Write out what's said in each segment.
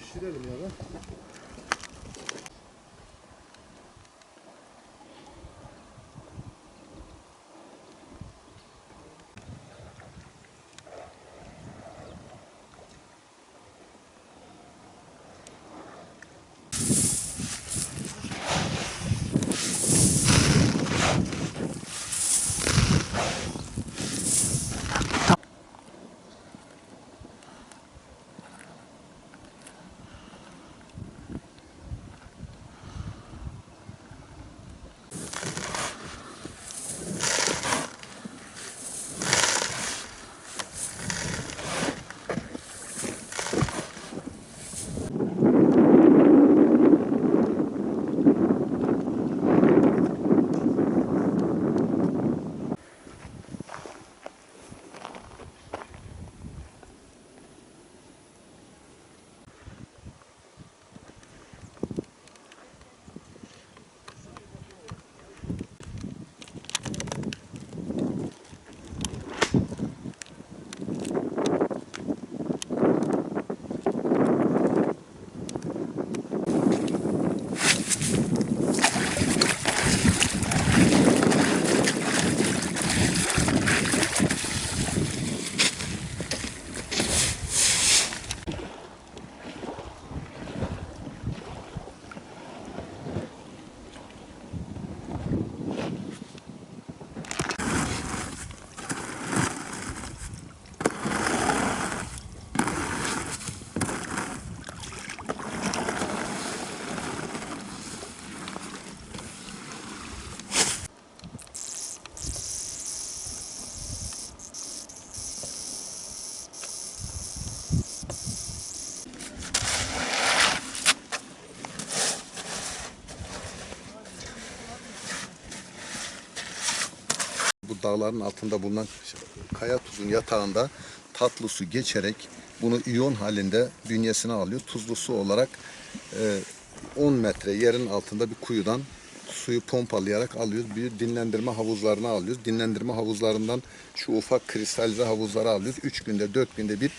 Pişirelim ya da. Dağların altında bulunan kaya tuzun yatağında tatlı su geçerek bunu iyon halinde bünyesine alıyor. Tuzlu su olarak e, 10 metre yerin altında bir kuyudan suyu pompalayarak alıyoruz. Bir dinlendirme havuzlarına alıyoruz. Dinlendirme havuzlarından şu ufak kristalize havuzlara alıyoruz. 3 günde 4 günde bir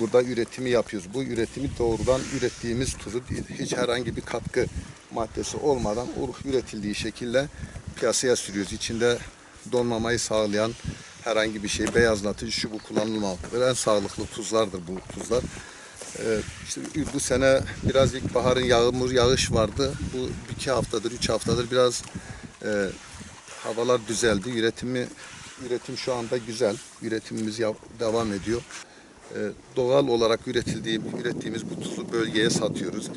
burada üretimi yapıyoruz. Bu üretimi doğrudan ürettiğimiz tuzu hiç herhangi bir katkı maddesi olmadan üretildiği şekilde piyasaya sürüyoruz. İçinde donmamayı sağlayan herhangi bir şey beyazlatıcı şu bu kullanılmaktadır. En sağlıklı tuzlardır bu tuzlar. Ee, bu sene biraz ilkbaharın yağmur yağış vardı. Bu iki haftadır, üç haftadır biraz e, havalar düzeldi. Üretimi üretim şu anda güzel. Üretimimiz devam ediyor. Ee, doğal olarak üretildiği, ürettiğimiz bu tuzu bölgeye satıyoruz.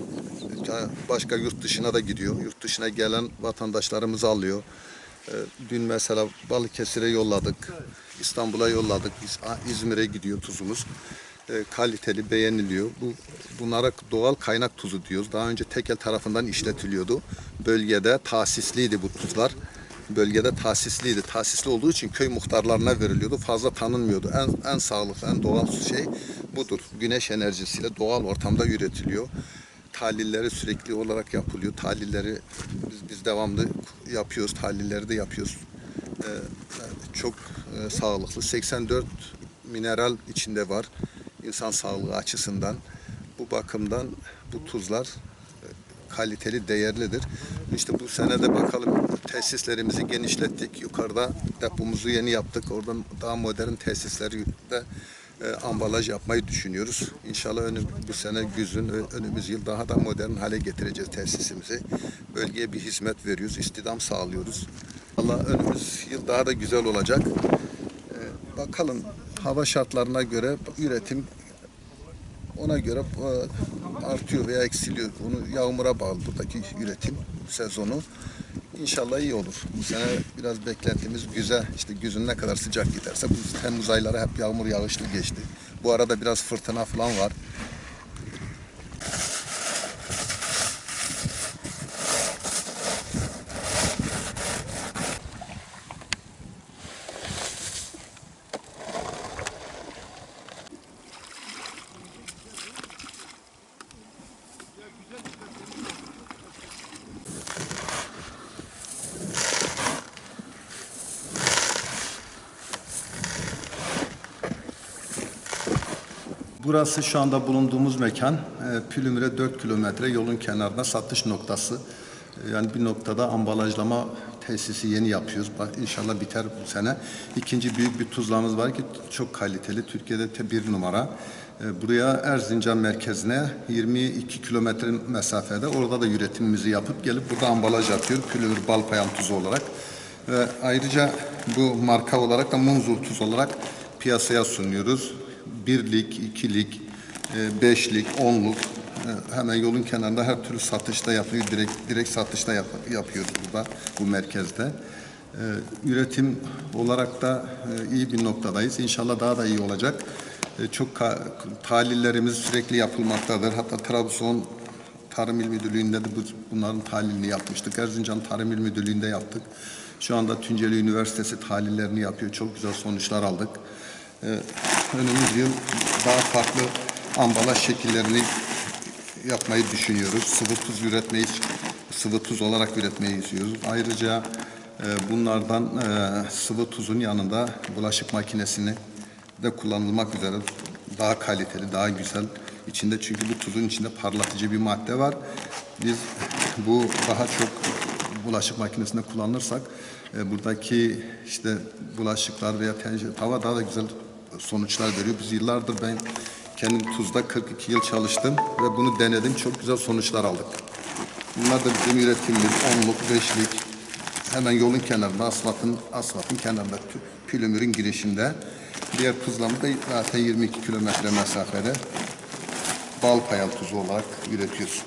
Başka yurt dışına da gidiyor. Yurt dışına gelen vatandaşlarımız alıyor. Ee, Dün mesela Balıkesir'e yolladık, İstanbul'a yolladık, İz- İzmir'e gidiyor tuzumuz. Ee, Kaliteli, beğeniliyor. Bu bunlara doğal kaynak tuzu diyoruz. Daha önce tekel tarafından işletiliyordu. Bölgede tahsisliydi bu tuzlar. Bölgede tahsisliydi. Tahsisli olduğu için köy muhtarlarına veriliyordu. Fazla tanınmıyordu. En, en sağlıklı, en doğal şey budur. Güneş enerjisiyle doğal ortamda üretiliyor tahlilleri sürekli olarak yapılıyor. Tahlilleri biz, biz devamlı yapıyoruz. Tahlilleri de yapıyoruz. Ee, çok e, sağlıklı. 84 mineral içinde var. İnsan sağlığı açısından. Bu bakımdan bu tuzlar e, kaliteli, değerlidir. İşte bu sene de bakalım tesislerimizi genişlettik. Yukarıda depomuzu yeni yaptık. Oradan daha modern tesisleri de e, ambalaj yapmayı düşünüyoruz. İnşallah önüm, bu sene güzün, önümüz yıl daha da modern hale getireceğiz tesisimizi. Bölgeye bir hizmet veriyoruz, istidam sağlıyoruz. Allah önümüz yıl daha da güzel olacak. E, bakalım hava şartlarına göre üretim ona göre e, artıyor veya eksiliyor. Onu yağmura bağlı buradaki üretim sezonu. İnşallah iyi olur. Bu sene biraz beklentimiz güzel. İşte güzün ne kadar sıcak giderse bu Temmuz ayları hep yağmur yağışlı geçti. Bu arada biraz fırtına falan var. Burası şu anda bulunduğumuz mekan. E, Pülümüre 4 kilometre yolun kenarında satış noktası. E, Yani bir noktada ambalajlama tesisi yeni yapıyoruz. İnşallah biter bu sene. İkinci büyük bir tuzlamız var ki çok kaliteli. Türkiye'de bir numara. E, Buraya Erzincan merkezine 22 kilometre mesafede. Orada da üretimimizi yapıp gelip burada ambalaj yapıyor. Pülümür Balpayan tuzu olarak. Ve ayrıca bu marka olarak da Munzur tuz olarak piyasaya sunuyoruz. Birlik, ikilik, e, beşlik, onluk e, hemen yolun kenarında her türlü satışta yapıyor. Direkt, direkt satışta yap, yapıyoruz burada bu merkezde. E, Üretim olarak da iyi bir noktadayız. İnşallah daha da iyi olacak. Çok tahlillerimiz sürekli yapılmaktadır. Hatta Trabzon Tarım İl Müdürlüğü'nde de bu, bunların tahlilini yapmıştık. Erzincan Tarım İl Müdürlüğü'nde yaptık. Şu anda Tunceli Üniversitesi tahlillerini yapıyor. Çok güzel sonuçlar aldık. Ee, önümüz yıl daha farklı ambalaj şekillerini yapmayı düşünüyoruz. Sıvı tuz üretmeyi, sıvı tuz olarak üretmeyi istiyoruz. Ayrıca e, bunlardan e, sıvı tuzun yanında bulaşık makinesini de kullanılmak üzere daha kaliteli, daha güzel. İçinde çünkü bu tuzun içinde parlatıcı bir madde var. Biz bu daha çok bulaşık makinesinde kullanırsak e, buradaki işte bulaşıklar veya tencere, tava daha da güzel sonuçlar veriyor. Biz yıllardır ben kendim tuzda 42 yıl çalıştım ve bunu denedim. Çok güzel sonuçlar aldık. Bunlar da bizim üretimimiz. Onluk, beşlik. Hemen yolun kenarında, asfaltın, asfaltın kenarında, Pü- Pülümür'ün girişinde. Diğer tuzlamı da zaten 22 kilometre mesafede bal payal tuzu olarak üretiyoruz.